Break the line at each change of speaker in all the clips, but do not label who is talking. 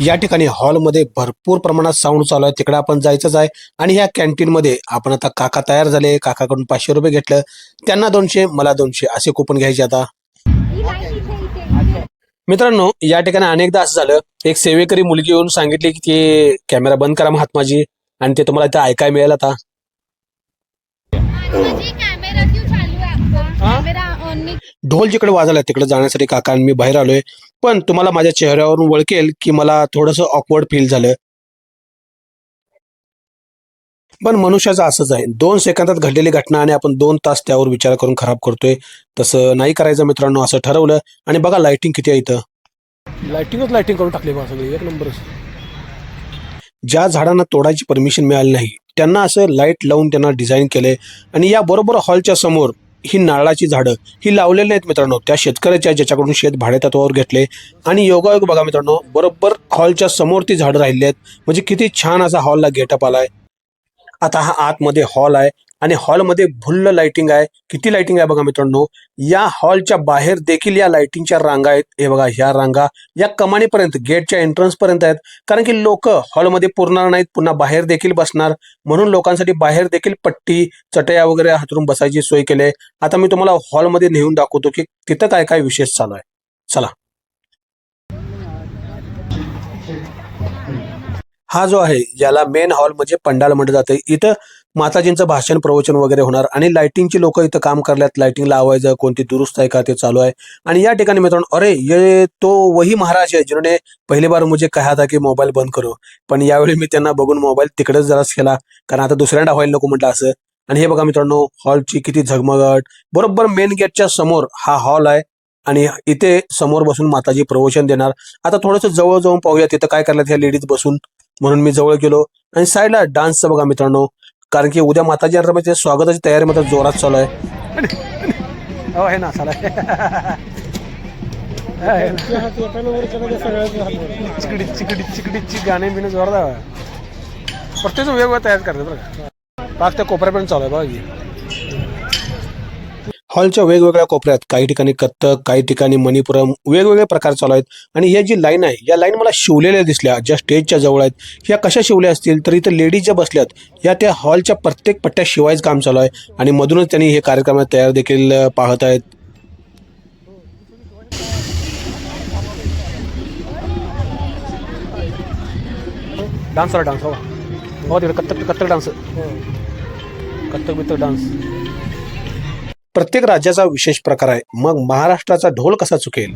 या ठिकाणी हॉलमध्ये भरपूर प्रमाणात साऊंड चालू आहे. तिकडे आपण जायचंच आहे. आणि ह्या कॅन्टीनमध्ये आपण आता काका तयार झाले. काकाकडून पाचशे रुपये घेतलं. त्यांना दोनशे मला दोनशे असे कुपन घ्यायचे आता. मित्रांनो या ठिकाणी अनेकदा असं झालं. एक सेवेकरी मुलगी येऊन सांगितली की ते कॅमेरा बंद करा महात्माजी. आणि ते तुम्हाला इथे ऐकायला मिळेल आता. ढोल जिकडे वाजवलाय तिकडे जाण्यासाठी काका आणि मी बाहेर आलोय. पण तुम्हाला माझ्या चेहऱ्यावरून ओळखेल की मला थोडंसं ऑकवर्ड फील झालं पण मनुष्याचं असंच आहे. दोन सेकंदात घडलेली घटना आणि आपण दोन तास त्यावर विचार करून खराब करतोय. तसं नाही करायचं मित्रांनो असं ठरवलं. आणि बघा लाइटिंग किती आहे इथं. लाइटिंगच लाइटिंग करून टाकली बा सगळी. एक नंबरच. ज्या झाडांना तोडायची परमिशन मिळाली नाही त्यांना असं लाइट लावून त्यांना डिझाईन केले आणि या बरोबर हॉलच्या समोर ही नारळाची झाडं ही लावलेली नाहीत मित्रांनो. त्या शेतकऱ्याच्या ज्याच्याकडून शेत भाडेतत्वावर घेतले. आणि योगायोग बघा मित्रांनो बरोबर हॉलच्या समोर ती झाडं राहिली आहेत. म्हणजे किती छान असा हॉलला गेटअप आलाय. आता हा आतमध्ये हॉल आहे. आणि हॉलमध्ये भुल्ल लाइटिंग आहे. किती लाइटिंग आहे बघा मित्रांनो. या हॉलच्या बाहेर देखील या लाइटिंगच्या रांगा आहेत. हे बघा ह्या रांगा या कमानीपर्यंत गेटच्या एंट्रन्स पर्यंत आहेत. कारण की लोक हॉलमध्ये पुरणार नाहीत. पुन्हा बाहेर देखील बसणार. म्हणून लोकांसाठी बाहेर देखील पट्टी चटया वगैरे हातरून बसायची सोय केली आहे. आता मी तुम्हाला हॉलमध्ये नेऊन दाखवतो की तिथं काय काय विशेष चालू आहे. चला. हा जो आहे याला मेन हॉल म्हणजे पंडाल म्हटलं जातं. इथं माताजींचं भाषण प्रवचन वगैरे होणार आणि लाइटिंगची लोक इथं काम करल्यात. लाइटिंग लावायचं कोणती दुरुस्त आहे का ते चालू आहे. आणि या ठिकाणी मित्रांनो अरे ये तो वही महाराज आहे जिन्होंने पहिली बार मुझे कहा था की मोबाईल बंद करू. पण यावेळी मी त्यांना बघून मोबाईल तिकडेच जराच केला कारण आता दुसऱ्यांदा व्हायला नको म्हटलं असं. आणि हे बघा मित्रांनो हॉलची किती झगमगाट. बरोबर मेन गेटच्या समोर हा हॉल आहे आणि इथे समोर बसून माताजी प्रवचन देणार. आता थोडंसं जवळ जाऊन पाहूया तिथं काय करण्यात ह्या लेडीज बसून. म्हणून मी जवळ गेलो. आणि साईडला डान्सचं बघा मित्रांनो कारण की उद्या माताजी यांच्या म्हणजे स्वागताची तयारी मात्र जोरात चालू आहे. हो आहे ना चालू. चिकडी चिकडी चिकडीची गाणे बिणे जोरदार. प्रत्येक वेगवेगळ्या तयार करतात बरं का? पाच त्या कोपऱ्यापर्यंत चालू आहे बघा हॉलच्या वेगवेगळ्या कोपऱ्यात काही ठिकाणी कथ्थक काही ठिकाणी मणिपुरम वेगवेगळे प्रकार चालू आहेत. आणि ही जी लाईन आहे या लाईन मला शिवलेल्या दिसल्या ज्या स्टेजच्या जवळ आहेत. ह्या कशा शिवल्या असतील? तर इथं लेडीज ज्या बसल्यात या त्या हॉलच्या प्रत्येक पट्ट्या शिवायचं काम चालू आहे. आणि मधूनच त्यांनी हे कार्यक्रम तयार देखील पाहत आहेत. डान्स डान्स हो. हो तिकडे कथ्थक कथ्थक डान्स कथ्थक बिथक डान्स प्रत्येक राज्याचा विशेष प्रकार आहे. मग महाराष्ट्राचा ढोल कसा चुकेल?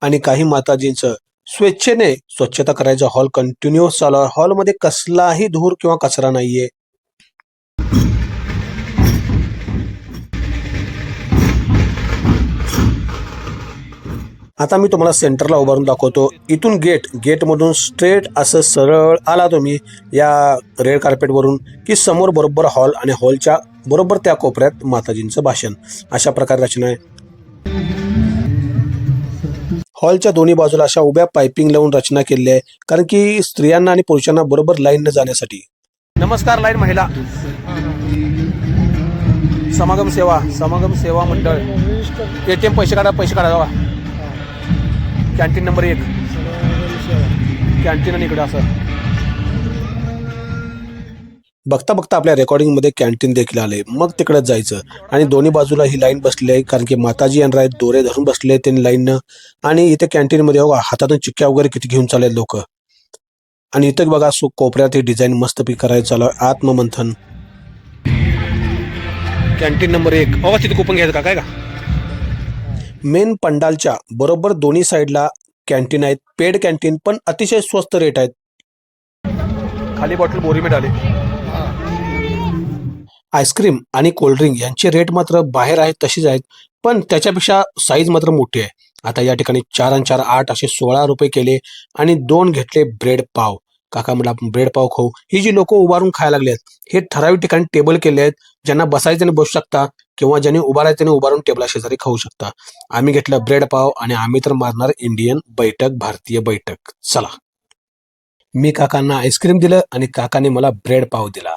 आणि काही माताजींचं स्वेच्छेने स्वच्छता करायचा हॉल कंटिन्युअस चालू आहे. हॉलमध्ये कसलाही धूर किंवा कचरा नाहीये. आता मी तुम्हाला सेंटरला उभारून दाखवतो. इथून गेट गेटमधून स्ट्रेट असं सरळ आला तुम्ही या रेड कार्पेटवरून की समोर बरोबर हॉल आणि हॉलच्या बरोबर त्या कोपऱ्यात माताजींचं भाषण. अशा प्रकारे रचना आहे. हॉलच्या दोन्ही बाजूला अशा उभ्या पायपिंग लावून रचना केली आहे कारण की स्त्रियांना आणि पुरुषांना बरोबर लाईन जाण्यासाठी. नमस्कार लाईन महिला. समागम सेवा समागम सेवा मंडळ. एटीएम पैसे काढा पैसे काढा कॅन्टीन नंबर एक. कॅन्टीन आणि इकडे असं. बघता बघता आपल्या रेकॉर्डिंगमध्ये कॅन्टीन देखील आले मग तिकडे जायचं. आणि दोन्ही बाजूला ही लाईन बसली आहे कारण की माताजी यांना आहेत दोरे धरून बसले त्यांनी लाईननं. आणि इथे कॅन्टीनमध्ये बघा हातातून चिक्क्या वगैरे किती घेऊन चालले लोक. आणि इथं बघा सो कोपऱ्यात हे डिझाईन मस्तपैकी करायचं चालू आहे आत्ममंथन. कॅन्टीन नंबर एक. बघा तिथे कुपन घ्यायचं का? काय का? मेन पंडालच्या बरोबर दोन्ही साईडला कॅन्टीन आहेत. पेड कॅन्टीन पण अतिशय स्वस्त रेट आहेत. खाली बॉटल बोरीमेट आले आईस्क्रीम आणि कोल्ड्रिंक यांचे रेट मात्र बाहेर आहेत तशीच आहेत पण त्याच्यापेक्षा साईज मात्र मोठी आहे. आता या ठिकाणी चार आणि चार आठ असे सोळा रुपये केले आणि दोन घेतले ब्रेड पाव. काका आपण ब्रेड पाव खाऊ. ही जी लोक उभारून खायला लागले आहेत हे ठराविक ठिकाणी टेबल केले आहेत ज्यांना बसायचं त्यांनी बसू शकता किंवा ज्याने उभारायचं त्याने उभारून टेबला शेजारी खाऊ शकता. आम्ही घेतलं ब्रेड पाव आणि आम्ही तर मारणार इंडियन बैठक भारतीय बैठक. चला. मी काकांना आईस्क्रीम दिलं आणि काकाने मला ब्रेड पाव दिला.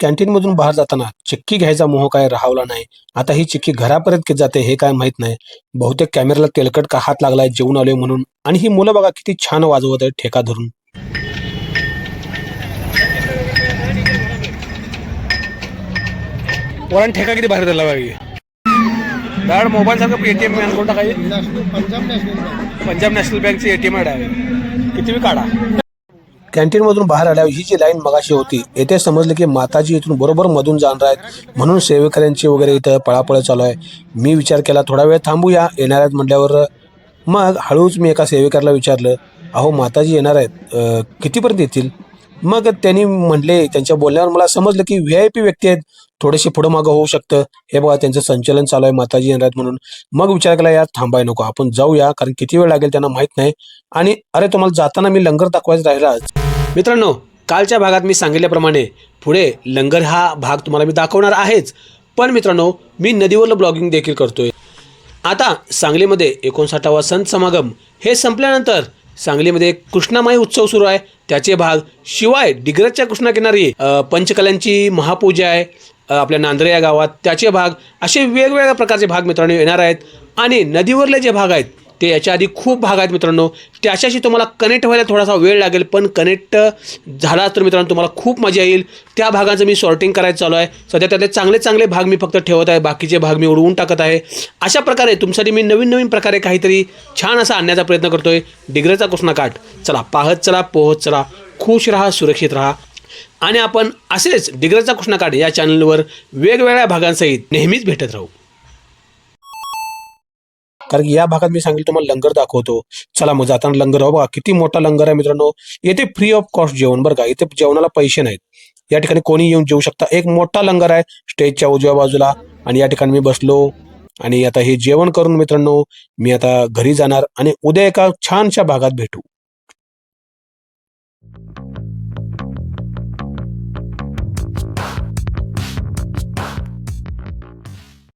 कॅन्टीनमधून बाहेर जाताना चिक्की घ्यायचा मोह काय राहावला नाही. आता ही चिक्की घरापर्यंत किती जाते हे काय माहीत नाही. बहुतेक कॅमेऱ्याला तेलकट का हात लागलाय जेवून आलोय म्हणून. आणि ही मुलं बघा किती छान वाजवत आहे ठेका धरून. वरण ठेका किती बाहेर दिला पाहिजे दाड मोबाईल सारखं एटीएम कोणता काही पंजाब नॅशनल बँकचे एटीएम आहे किती काढा. कॅन्टीनमधून बाहेर आल्यावर ही जी लाईन मगाशी होती येथे समजलं की माताजी इथून बरोबर मधून जाणार आहेत. म्हणून सेवेकऱ्यांची वगैरे इथं पळापळ चालू आहे. मी विचार केला थोडा वेळ थांबूया येणार आहेत म्हटल्यावर मग हळूच मी एका सेवेकरला विचारलं अहो माताजी येणार आहेत कितीपर्यंत येतील? मग त्यांनी म्हणले त्यांच्या बोलण्यावर मला समजलं की व्ही आय पी व्यक्ती आहेत. थोडेसे पुढं मागं होऊ शकतं. हे बघा त्यांचं संचलन चालू आहे माताजी येणार आहेत म्हणून. मग विचार केला यार थांबाय नको. आपण जाऊया कारण किती वेळ लागेल त्यांना माहीत नाही. आणि अरे तुम्हाला जाताना मी लंगर दाखवायचं राहिलाच मित्रांनो कालच्या भागात मी सांगितल्याप्रमाणे पुढे लंगर हा भाग तुम्हाला मी दाखवणार आहेच. पण मित्रांनो मी नदीवरलं ब्लॉगिंग देखील करतोय. आता सांगलीमध्ये एकोणसाठावा संत समागम हे संपल्यानंतर सांगलीमध्ये कृष्णामाई उत्सव सुरू आहे. त्याचे भाग शिवाय डिग्रजच्या कृष्णाकिनारी पंचकल्यांची महापूजा आहे आपल्या नांदरे या गावात. त्याचे भाग असे वेगवेगळ्या प्रकारचे भाग मित्रांनो येणार आहेत. आणि नदीवरले जे भाग आहेत ते याच्या आधी खूप भाग आहेत मित्रांनो. त्याच्याशी तुम्हाला कनेक्ट व्हायला थोडासा वेळ लागेल पण कनेक्ट झाला तर मित्रांनो तुम्हाला खूप मजा येईल. त्या भागाचं मी सॉर्टिंग करायचं चालू आहे. सध्या त्यातले चांगले चांगले भाग मी फक्त ठेवत आहे. बाकीचे भाग मी उडवून टाकत आहे. अशा प्रकारे तुमच्यासाठी मी नवीन नवीन प्रकारे काहीतरी छान असा आणण्याचा प्रयत्न करतो आहे डिग्रजचा कृष्णाकाठ चला पाहत चला पोहत चला. खुश राहा सुरक्षित राहा. आणि आपण असेच डिग्रजचा कृष्णाकाठ या चॅनलवर वेगवेगळ्या भागांसहित नेहमीच भेटत राहू. कारण या भागात मी सांगितलं तुम्हाला लंगर दाखवतो. चला मग जाताना लंगर हो बघा किती मोठा लंगर आहे मित्रांनो. येथे फ्री ऑफ कॉस्ट जेवण बरं का इथे जेवणाला पैसे नाहीत. या ठिकाणी कोणी येऊन जेवू शकता. एक मोठा लंगर आहे स्टेजच्या उजव्या बाजूला. आणि या ठिकाणी मी बसलो. आणि आता हे जेवण करून मित्रांनो मी आता घरी जाणार आणि उद्या एका छानशा भागात भेटू.